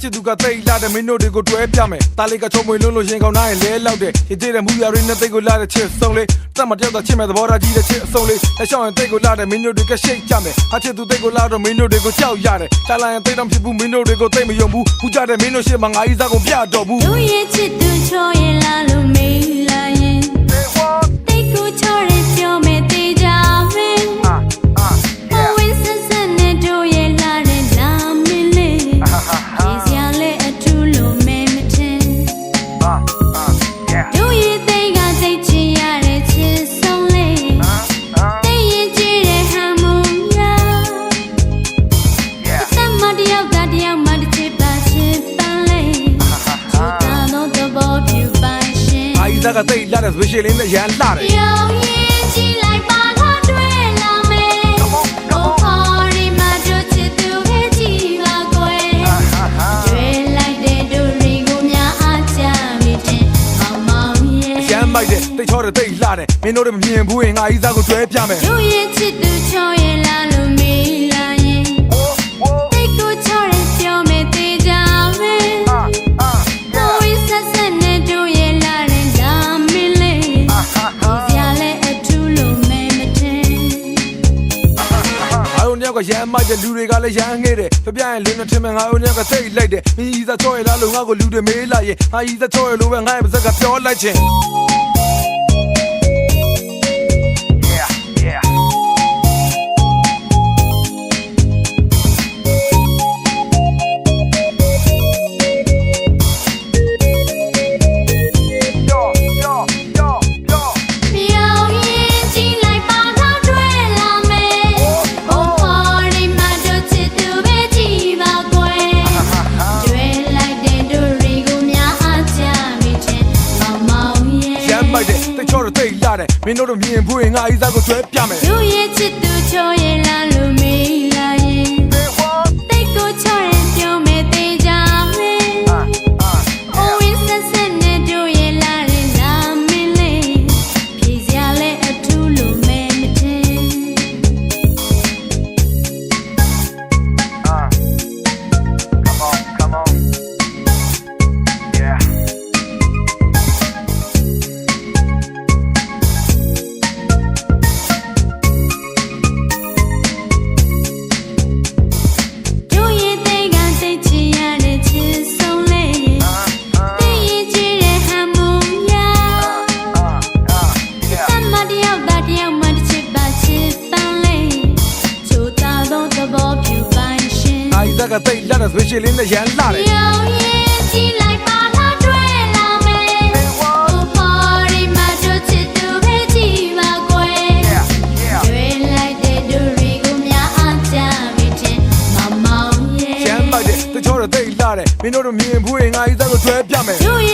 ချစ်သူကတိတ်လာတဲ့မင်းတို့တွေကိုတွဲပြမယ်တားလေးကချုံမွေလုံးလို့ရင်ကောင်းနိုင်လဲလောက်တဲ့ရည်တည်တဲ့မူရရင်းနဲ့တိတ်ကိုလာတဲ့ချစ်ဆုံးလေးတတ်မတယောက်သာချစ်မဲ့သဘောထားကြီးတဲ့ချစ်အဆုံးလေးလက်ရှောင်းရင်တိတ်ကိုလာတဲ့မင်းတို့တွေကရှိတ်ကြမယ်ဟာချစ်သူတိတ်ကိုလာတော့မင်းတို့တွေကိုကြောက်ရတယ်တားလာရင်တိတ်တော့ဖြစ်ဘူးမင်းတို့တွေကိုတိတ်မယုံဘူးခုကြတဲ့မင်းတို့ရှေ့မှာငါဤစားကုန်ပြတော့ဘူးတို့ရဲ့ချစ်သူချောရင်လာလို့မေးလာရင်တိတ်ကိုချော ရှင်ငါဤစားကတိတ်လာတဲ့ special လေးနဲ့ရန်လာတယ်ရောင်ရင်ကြည့်လိုက်ပါတော့တွေ့လာမယ်။ကိုပေါ်ဒီမှာတို့ချစ်သူပဲကြည့်ပါကွယ်။တွေ့လိုက်တဲ့တို့တွေကိုများအားကြမိတဲ့မောင်မောင်ရဲ့ရမ်းမိုက်တဲ့တိတ်ချောတဲ့တိတ်လာတဲ့မင်းတို့တွေမမြင်ဘူးရင်ငါဤစားကိုတွဲပြမယ်တို့ရဲ့ချစ်သူချောရဲ့ က်ကရမ်းမိုက်တဲ့လူတွေကလည်းရမ်းငဲ့တယ်ပြပြရင်လင်းနဲ့ထင်မဲ့ငါတို့ညောက်ကတိတ်လိုက်တယ်မင်းဤစားချောရလားလို့ငါကိုလူတွေမေးလိုက်ရင်ငါဤစားချောရလို့ပဲငါရဲ့ပါဇက်ကပြောလိုက်ချင်း တိတ်ချောတဲ့တိတ်လာတဲ့မင်းတို့တွေမြင်ဘူးရင်ငါဤစားကိုတွဲပြမယ်တို့ရဲ့ချစ်သူချောရဲ့လာလို့မေးလာရင် ငါဤစားကတိတ်လာတဲ့ special လေးနဲ့ရမ်းလာတယ်ရောင်ရင်ကြည့်လိုက်ပါလားတွေ့လာမယ်ဘိုးပေါ်ဒီမှာတို့ချစ်သူပဲကြည့်ပါကွယ် Yeah, yeah. တွေ့လိုက်တဲ့တို့တွေကိုများအားကြမိတဲ့မောင်မောင်ရဲ့ရမ်းမိုက်တဲ့တိတ်ချောတဲ့တိတ်လာတဲ့မင်းတို့တွေမြင်ဘူးရင်ငါဤစားကိုတွဲပြမယ်တို့ရ